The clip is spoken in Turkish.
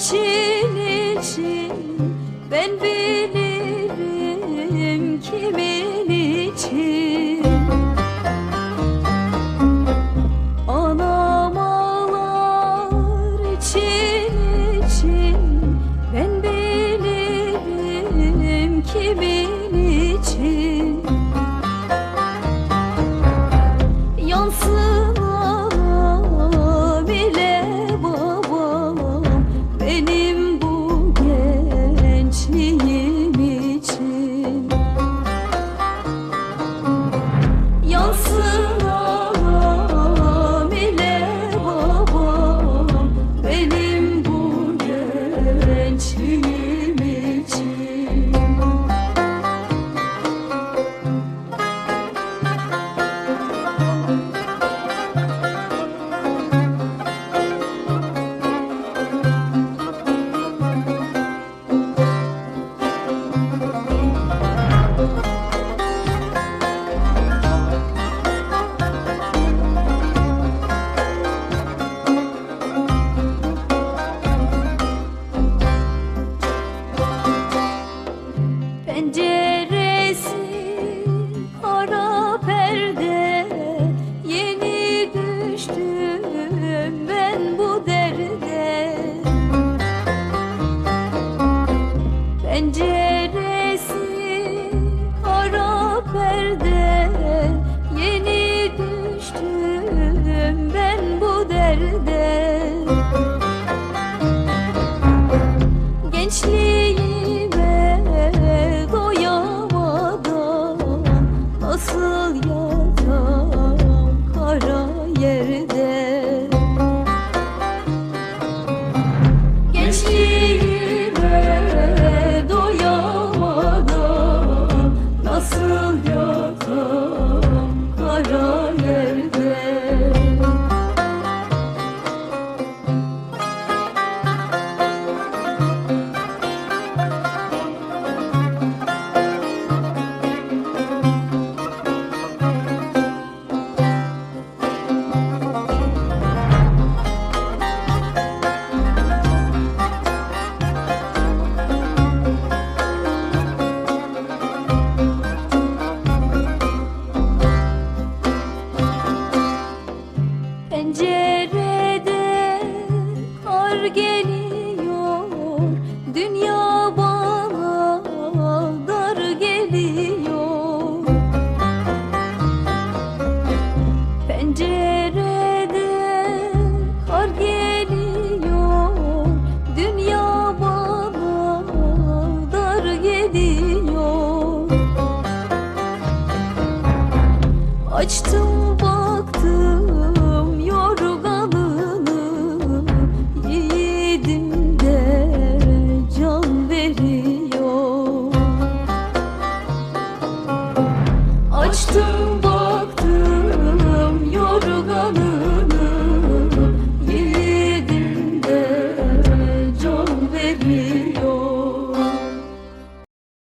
ti. 七 yerde. Pencerede kar geliyor. Dünya bana dar geliyor. Pencerede kar geliyor. Dünya bana dar geliyor. Açtım